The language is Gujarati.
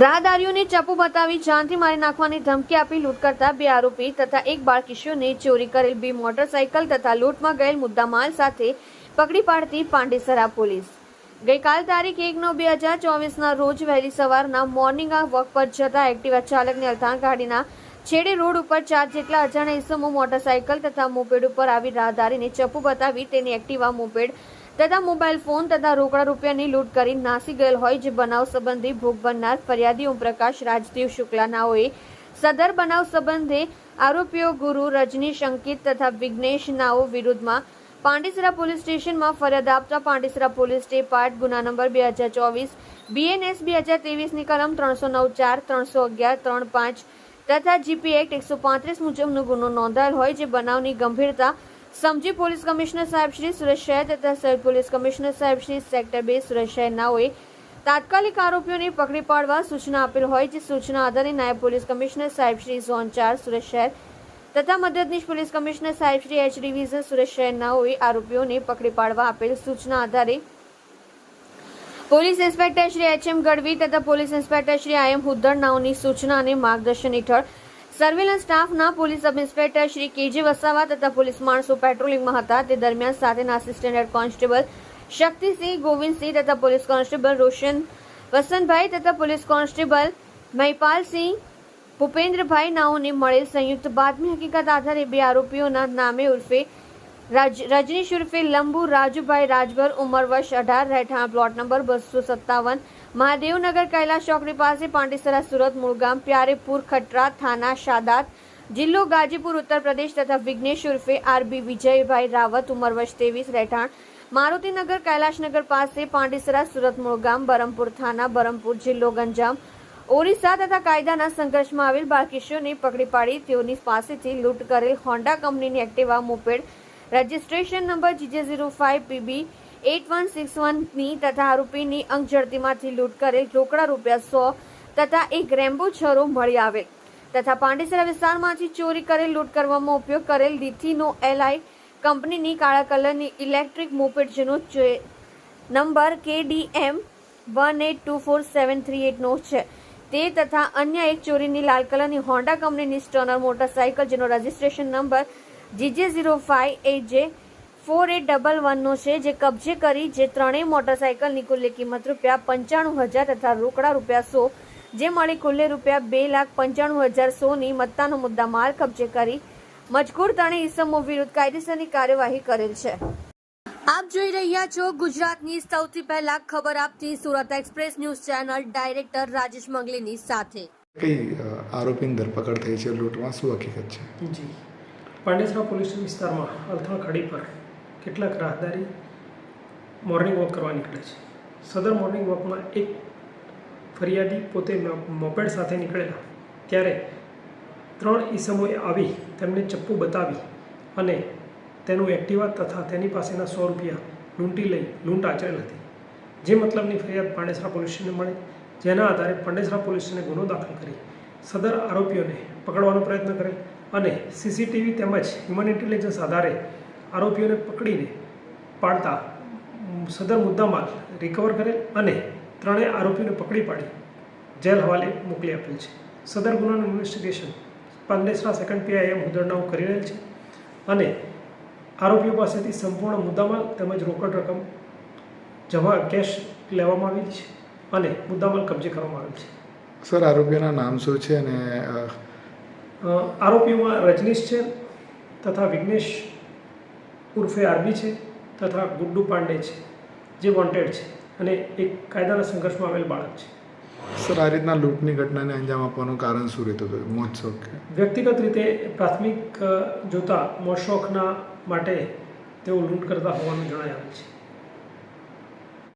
રાહદારીઓને ચાપુ બતાવી જાનથી મારી નાખવાની ધમકી આપી લૂંટ કરતા બે આરોપી તથા એક બાળ કિશોરને ચોરી કરેલ બે મોટરસાયકલ તથા લૂંટમાં ગયેલ મુદ્દામાલ સાથે પકડી પાડતી પાંડેસરા પોલીસ. ગઈકાલ તારીખ એક નવ બે હજાર ચોવીસના રોજ વહેલી સવારના મોર્નિંગ વોક પર જતા એક્ટિવા ચાલકને અલથાણ ગાડીના છેડે રોડ ઉપર ચાર જેટલા અજાણ્યા ઇસમો મોટરસાયકલ તથા મોપેડ ઉપર આવી રાહદારીને ચપ્પુ બતાવી તેની એક્ટિવા મોપેડ તથા મોબાઈલ ફોન તથા રોકડા રૂપિયાની લૂંટ કરી નાસી ગયેલ હોય જે બનાવ સંબંધી ભોગ બનનાર ફરિયાદી ઓમપ્રકાશ રાજદેવ શુક્લાનાઓએ સદર બનાવ સંબંધે આરોપીઓ ગુરુ રજનીશ અંકિત તથા વિઘ્નેશ નાઓ વિરુદ્ધમાં પાંડેસરા પોલીસ સ્ટેશનમાં ફરિયાદ આપતા પાંડેસરા પોલીસ સ્ટે પાર્ટ ગુના નંબર બે હજાર ચોવીસ બીએનએસ બે હજાર ત્રેવીસની કલમ ત્રણસો નવ ચાર, ત્રણસો અગિયાર, ત્રણ પાંચ તથા જીપી એક્ટ એકસો પાંત્રીસ મુજબનો ગુનો નોંધાયેલ હોય જે બનાવની ગંભીરતા સમજી પોલીસ કમિશનર સાહેબ શ્રી સુરેશ શહેર તથા સહિત પોલીસ કમિશનર સાહેબ શ્રી સેક્ટર બે સુરેશ શહેર નાઓએ તાત્કાલિક આરોપીઓને પકડી પાડવા સૂચના આપેલ હોય, જે સૂચના આધારે નાયબ પોલીસ કમિશનર સાહેબ શ્રી ઝોન ચાર સુરેશ શહેર તથા મદદનીશ પોલીસ કમિશનર સાહેબ શ્રી એચ ડિવિઝન સુરેશ શહેર નાઓએ આરોપીઓને પકડી પાડવા આપેલ સૂચના આધારે. Police inspector Shri H M Gadhvi તથા police inspector Shri I M Huddad નાઓની સૂચના અને માર્ગદર્શન હેઠળ સર્વેલન્સ સ્ટાફના police sub inspector Shri KG Vasava તથા પોલીસ માણસો પેટ્રોલિંગમાં હતા. તે દરમિયાન સાથેના assistant head constable Shaktisinh Govindsinh તથા પોલીસ કોન્સ્ટેબલ રોશન વસંતભાઈ તથા પોલીસ કોન્સ્ટેબલ મહિપાલસિંહ ભૂપેન્દ્રભાઈ નાઓને મળેલ સંયુક્ત બાતમી હકીકત આધારે બે આરોપીઓના નામે ઉર્ફે રજનીશ ઉર્ફે લંબુ રાજુભાઈ રાજભર, ઉંમર વર્ષ અઢાર, રહેઠાણ પ્લોટ નંબર બસો સત્તાવન, મહાદેવનગર કૈલાસ ચોકડી પાસે પાંડેસરા સુરત મૂળગામ પ્યારેપુર ખટરા થાના શાદાત, જિલ્લો ગાજીપુર, ઉત્તર પ્રદેશ તથા વિઘ્નેશ ઉર્ફે આરબી વિજયભાઈ રાવત, ઉંમર વર્ષ ત્રેવીસ, રહેઠાણ, મારુતિનગર કૈલાશનગર પાસે પાંડેસરા સુરત મૂળગામ બરમપુર થાના, બરમપુર જિલ્લો ગંજામ, ઓરિસ્સા તથા કાયદાના સંઘર્ષમાં આવેલ બાકીશોને પકડી પાડી, તેઓની પાસેથી લૂંટ કરેલ હોન્ડા કંપનીની Activa, moped registration number G J zero five P B eight one six વનની તથા આરોપીની અંક ઝડતીમાંથી લૂંટ કરેલ રોકડા રૂપિયા સો તથા એક રેમ્બો છરો મળી આવેલ તથા પાંડેસરા વિસ્તારમાંથી ચોરી કરેલ લૂંટ કરવામાં ઉપયોગ કરેલ લીથીનો એલઆઈ કંપનીની કાળા કલરની ઇલેક્ટ્રિક મોપેડ જેનો number K D M one eight two four seven three એટનો છે. તે તથા અન્ય એક ચોરીની લાલ કલરની હોન્ડા કંપનીની સ્ટર્નર મોટરસાયકલ જેનો registration number G J zero five A J four eight double વનનો છે જે કબજે કરી જે ત્રણેય મોટરસાયકલની કુલ્લે કિંમત રૂપિયા પંચાણું હજાર તથા રોકડા રૂપિયા સો જે મળી કુલ્લે રૂપિયા બે લાખ પંચાણું હજાર સોની મત્તાનો મુદ્દા માલ કબજે કરી મજકૂર ત્રણેય ઇસમો વિરુદ્ધ કાયદેસરની કાર્યવાહી કરેલ છે. આપ જોઈ રહ્યા છો ગુજરાતની સૌથી પહેલા ખબર આપતી Surat Express news channel director Rajesh મંગલીની સાથે. કઈ આરોપીની ધરપકડ થઈ છે લૂંટમાં? શું હકીકત છે? જી. પાંડેસરા પોલીસ વિસ્તારમાં અલથણ ખાડી પર કેટલાક રાહદારી મોર્નિંગ વોક કરવા નીકળે છે. સદર મોર્નિંગ વોકમાં એક ફરિયાદી પોતે મોપેડ સાથે નીકળેલા. ત્યારે ત્રણ ઈસમોએ આવી તેમને ચપ્પુ બતાવી અને તેનું એક્ટિવા તથા તેની પાસેના સો રૂપિયા લૂંટી લઈ લૂંટ આચરેલ હતી. જે મતલબની ફરિયાદ પાંડેસરા પોલીસ સ્ટેશને મળી, જેના આધારે પાંડેસરા પોલીસ સ્ટેશને ગુનો દાખલ કરી સદર આરોપીઓને પકડવાનો પ્રયત્ન કરેલ. અને સીસીટીવી તેમજ હ્યુમન ઇન્ટેલિજન્સ આધારે આરોપીઓને પકડીને પાડતા સદર મુદ્દામાલ રિકવર કરેલ અને ત્રણેય આરોપીઓને પકડી પાડી જેલ હવાલે મોકલી આપેલ છે. સદર ગુનાનું investigation Pandesara second P I M હુદરનાઓ કરી રહેલ છે અને આરોપીઓ પાસેથી સંપૂર્ણ મુદ્દામાલ તેમજ રોકડ રકમ જમા કેશ લેવામાં આવી છે અને મુદ્દામાલ કબજે કરવામાં આવેલ છે. સર, આરોપીઓના નામ શું છે અને આરોપીઓમાં રજનીશ છે તથા વિઘ્નેશ ઉર્ફે આરબી છે તથા ગુડ્ડુ પાંડે છે જે વોન્ટેડ છે અને એક કાયદાના સંઘર્ષમાં આવેલ બાળક છે. સર આ રીતના લૂંટની ઘટનાને અંજામ આપવાનું કારણ શું રહેતું હતું? મોજ શોખ વ્યક્તિગત રીતે પ્રાથમિક જોતા મોજ શોખના માટે તેઓ લૂંટ કરતા હોવાનું જણાય આવે છે.